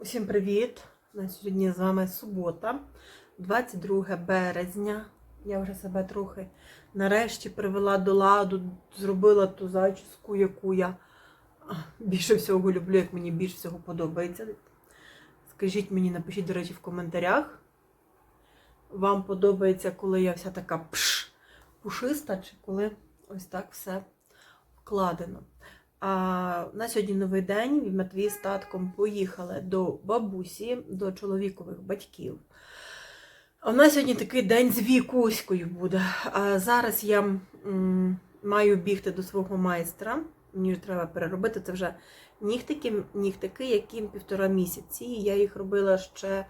Усім привіт! На сьогодні з вами субота, 22 березня. Я вже себе трохи нарешті привела до ладу, зробила ту зачіску, яку я більше всього люблю, як мені більше всього подобається. Скажіть мені, напишіть, до речі, в коментарях. Вам подобається, коли я вся така пш, пушиста, чи коли ось так все вкладено. А на сьогодні новий день. Матвій з татком поїхали до бабусі, до чоловікових батьків. В нас сьогодні такий день з вікуською буде. А зараз я маю бігти до свого майстра. Мені треба переробити. Це вже нігтики, нігтики, яким півтора місяці. Я їх робила ще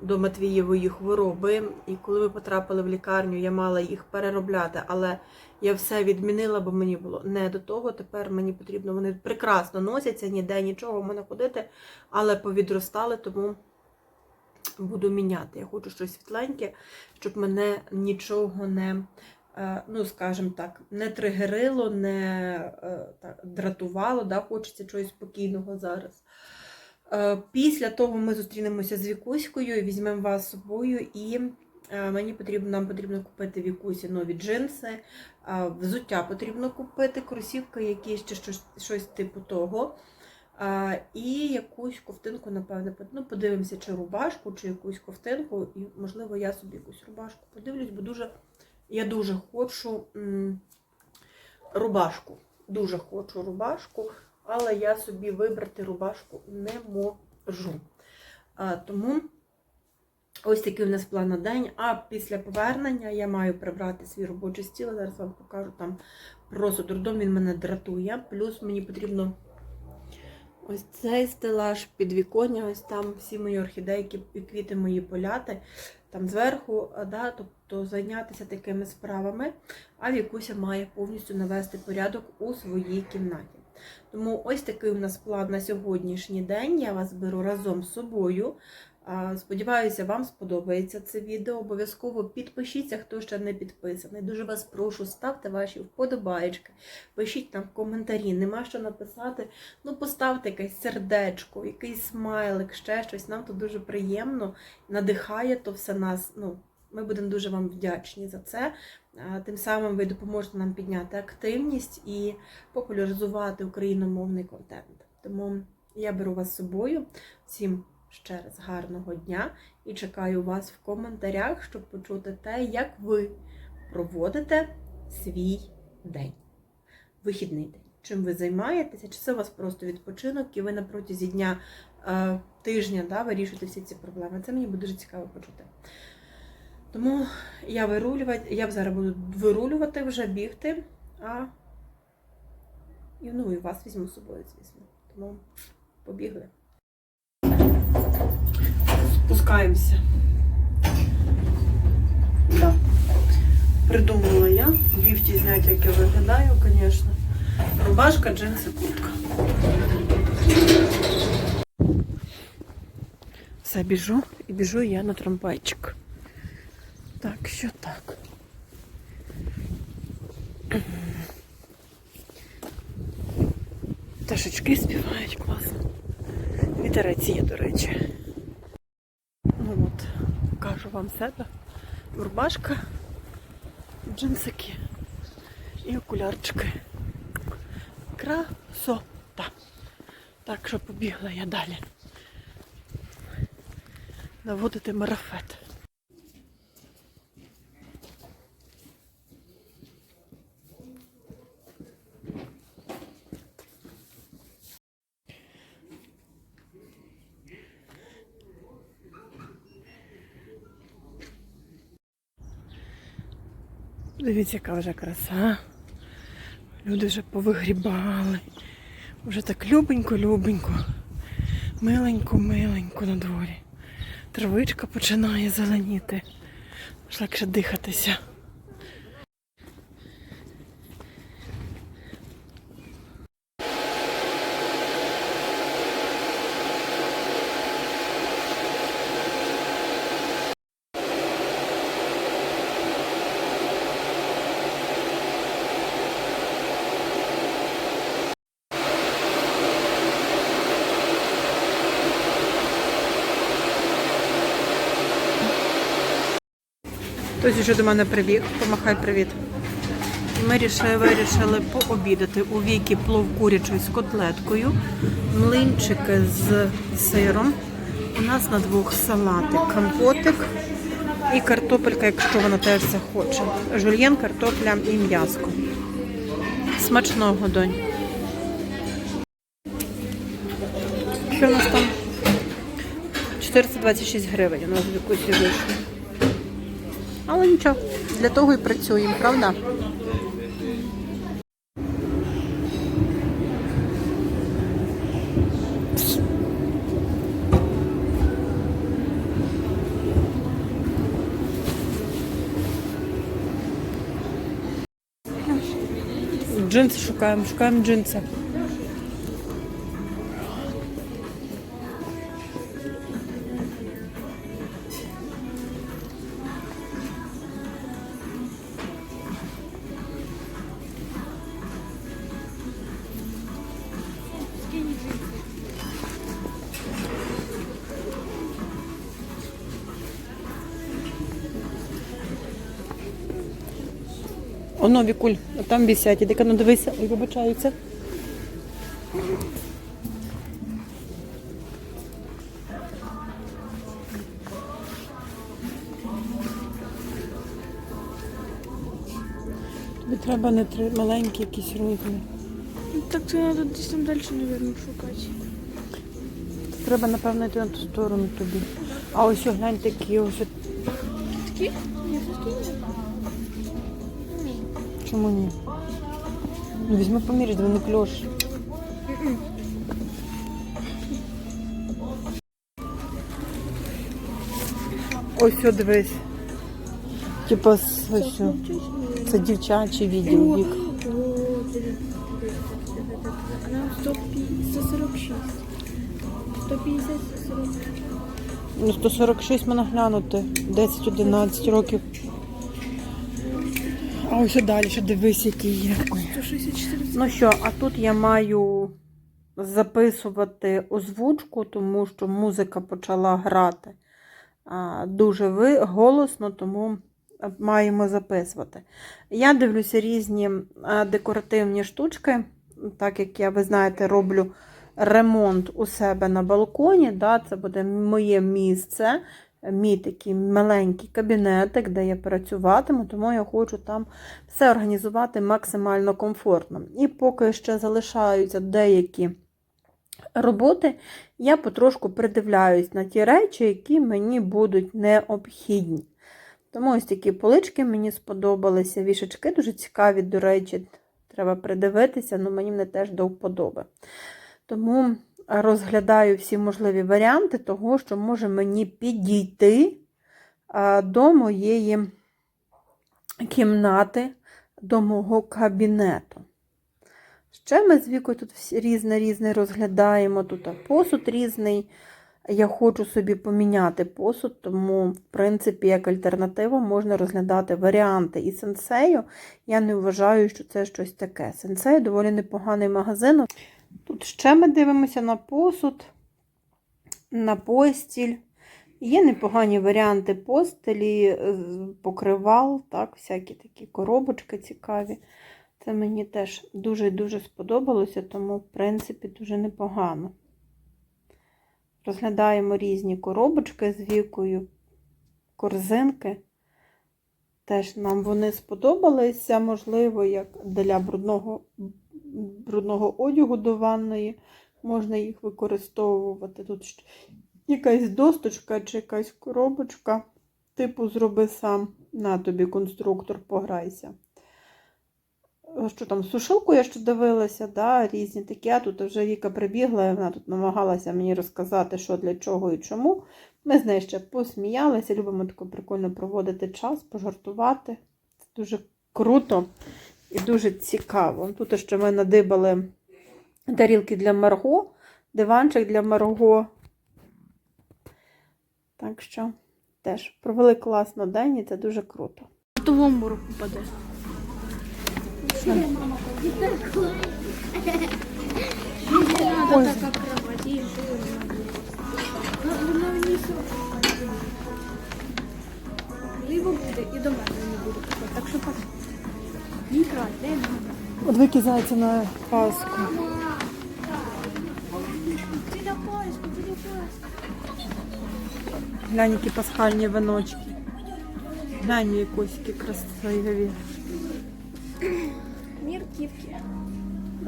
до Матвієвої хвороби. І коли ми потрапили в лікарню, я мала їх переробляти, але я все відмінила, бо мені було не до того. Тепер мені потрібно, вони прекрасно носяться, ніде нічого в мене ходити, але повідростали, тому буду міняти. Я хочу щось світленьке, щоб мене нічого не, е, ну, скажімо так, не тригерило, не е, так, дратувало. Да? Хочеться чогось спокійного зараз. Е, Після того ми зустрінемося з Вікуською, візьмемо вас з собою і е, мені потрібно, нам потрібно купити Вікусі нові джинси, взуття потрібно купити, кросівки, якісь чи щось, щось типу того. І якусь ковтинку, напевне, ну, подивимося, чи рубашку, чи якусь ковтинку, і, можливо, я собі якусь рубашку подивлюсь, бо дуже, я дуже хочу рубашку. Дуже хочу рубашку, але я собі вибрати рубашку не можу. А, тому ось такий у нас план на день. А після повернення я маю прибрати свій робочий стіл. Зараз вам покажу там просто дурдом, він мене дратує. Плюс мені потрібно ось цей стелаж, підвіконня, ось там всі мої орхідейки і квіти мої поляти. Там зверху, да, тобто зайнятися такими справами, а Вікуся має повністю навести порядок у своїй кімнаті. Тому ось такий у нас план на сьогоднішній день. Я вас беру разом з собою. Сподіваюся, вам сподобається це відео. Обов'язково підпишіться, хто ще не підписаний. Дуже вас прошу, ставте ваші вподобаєчки, пишіть там коментарі, нема що написати. Ну, поставте якесь сердечко, якийсь смайлик, ще щось. Нам тут дуже приємно, надихає то все нас. Ну, ми будемо дуже вам вдячні за це. Тим самим ви допоможете нам підняти активність і популяризувати україномовний контент. Тому я беру вас з собою. Всім ще раз гарного дня і чекаю вас в коментарях, щоб почути те, як ви проводите свій день, вихідний день. Чим ви займаєтеся, чи це у вас просто відпочинок, і ви на протязі дня е, тижня да, вирішуєте всі ці проблеми. Це мені буде дуже цікаво почути. Тому я вирулювати, я зараз буду вирулювати вже, бігти, а і ну і вас візьму з собою, звісно. Тому побігли. Спускаємося. Да. Придумала я. В ліфті зняти, як я виглядаю, звісно. Рубашка, джинси, куртка. Все, біжу і біжу я на трамвайчик. Так, що так. Пташечки співають класно. Вітерець є, до речі. Ну от, покажу вам себе. Рубашка, джинсики і окулярчики. Красота. Так що побігла я далі. Наводити марафет. Дивіться, яка вже краса. Люди вже повигрібали. Вже так любенько-любенько. Миленько-миленько на дворі. Травичка починає зеленіти. Аж легше дихатися. Хтось вже до мене прибіг. Помахай привіт. Ми вирішили пообідати у віки плов курячий з котлеткою, млинчики з сиром. У нас на двох салатик, компотик і картопелька, якщо вона теж захоче. Жульєн, картопля і м'яско. Смачного, донь. Що у нас там? 426 гривень у нас в якусь вийшло. Але нічого, для того і працюємо, правда? Джинси шукаємо, шукаємо джинси. Оно вікуль, там висять. Іди, ну дивися, ой, вибачаються. Тобі треба не три маленькі якісь розміри. Так це треба десь там далі, мабуть, шукати. Треба, напевно, йти на ту сторону тобі. А ось о, глянь такі ось. Такі? Ні, такі. Чому ні? Ну візьми поміряй, не кльош. Ось о, дивись. Типа ось. о. Це дівчачий відділ вік. Вона 146. 150, 140. Ну, 146 можна глянути. 10-11 років. А ось далі, ще дивись, який є. Ну що, а тут я маю записувати озвучку, тому що музика почала грати а, дуже ви, голосно, тому маємо записувати. Я дивлюся різні а, декоративні штучки, так як я, ви знаєте, роблю ремонт у себе на балконі. Да, це буде моє місце, мій такий маленький кабінетик, де я працюватиму, тому я хочу там все організувати максимально комфортно. І поки ще залишаються деякі роботи, я потрошку придивляюсь на ті речі, які мені будуть необхідні. Тому ось такі полички мені сподобалися. Вішечки дуже цікаві, до речі, треба придивитися, але мені вони теж до вподоби. Тому розглядаю всі можливі варіанти того, що може мені підійти до моєї кімнати, до мого кабінету. Ще ми з вікою тут всі різне різне розглядаємо. Тут посуд різний. Я хочу собі поміняти посуд, тому, в принципі, як альтернативу можна розглядати варіанти. І сенсею я не вважаю, що це щось таке. Сенсей доволі непоганий магазин. Тут ще ми дивимося на посуд, на постіль. Є непогані варіанти постелі, покривал, так, всякі такі коробочки цікаві. Це мені теж дуже-дуже сподобалося, тому, в принципі, дуже непогано. Розглядаємо різні коробочки з вікою, корзинки. Теж нам вони сподобалися, можливо, як для брудного, брудного одягу до ванної. Можна їх використовувати. Тут якась досточка чи якась коробочка. Типу, зроби сам. На тобі конструктор, пограйся. Що там, сушилку я ще дивилася, да, різні такі. А тут вже Віка прибігла, і вона тут намагалася мені розказати, що для чого і чому. Ми з нею ще посміялися, любимо тако прикольно проводити час, пожартувати. Це дуже круто і дуже цікаво. Тут ще ми надибали тарілки для Марго, диванчик для Марго. Так що теж провели класно день і це дуже круто. То в обморок попаде. Надо Які зайці на Пасху. Глянь, які пасхальні виночки. Глянь, якось які красиві. Мір кітки.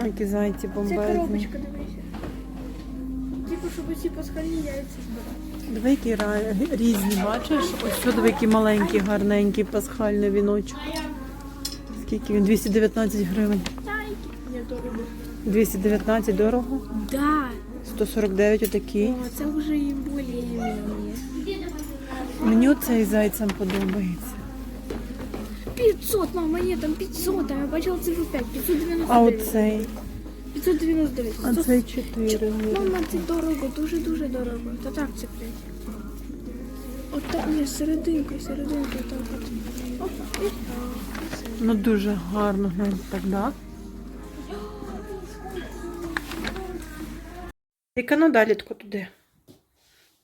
А, Які зайці Це коробочка, дивися. Типу, щоб ці пасхальні яйця збирати. Диви, які різні, бачиш? Ось сюди який маленький, гарненький пасхальний віночок. Скільки він? 219 гривень. Я дорого. 219 дорого. Да. 149 отакий. О, це вже і более-менее. Мені цей зайцем подобається. 500, мама, ні, там 500, а я бачила цифру 5, 599. А оцей? 599. А цей 4 Мама, це дорого, дуже-дуже дорого. Та так це блядь. От так, ні, серединка, серединка, так от. Оп, і. Ну дуже гарно, глянь, так, да? Яка ну туди.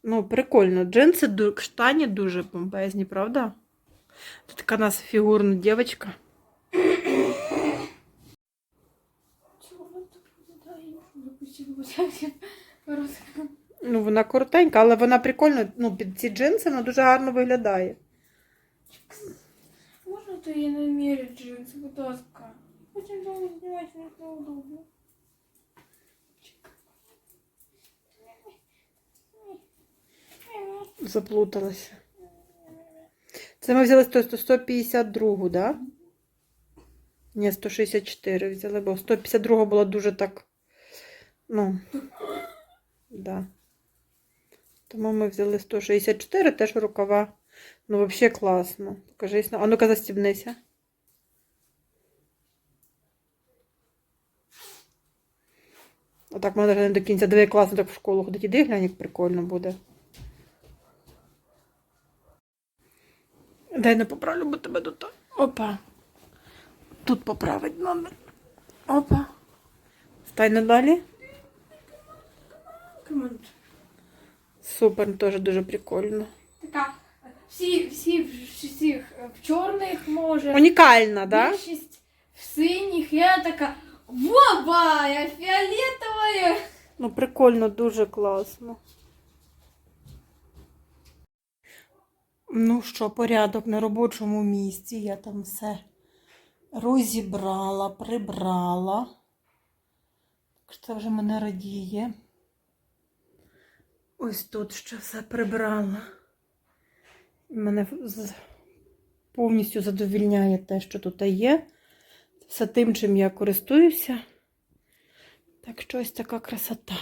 Ну, прикольно. Джинси, штані дуже бомбезні, правда? Тут така у нас фігурна дівчинка. Ну, вона коротенька, але вона прикольно, ну, під ці джинси вона дуже гарно виглядає. Можна то я не мірю джинси, будь ласка. Потім довго знімати не неудобно. Заплуталася. Це ми взяли 100, 152, да? Ні, 164 взяли, бо 152 була дуже так. Ну. Да. Тому ми взяли 164, теж рукава. Ну, взагалі класно. Покажись. А ну-ка застібнися. Отак можна не до кінця. Диви, класно так в школу ходить. Іди глянь, як прикольно буде. Дай не поправлю, бо тебе тут. Опа. Тут поправить надо. Опа. Стай надалі. Супер, теж дуже прикольно. Така, всі, всі, всі в чорних може. Унікальна, да? Більшість в синіх. Я така, воба, я фіолетовая. Ну, прикольно, дуже класно. Ну що, порядок на робочому місці. Я там все розібрала, прибрала. Це вже мене радіє. Ось тут ще все прибрала. Мене повністю задовільняє те, що тут є. Все тим, чим я користуюся. Так що ось така красота.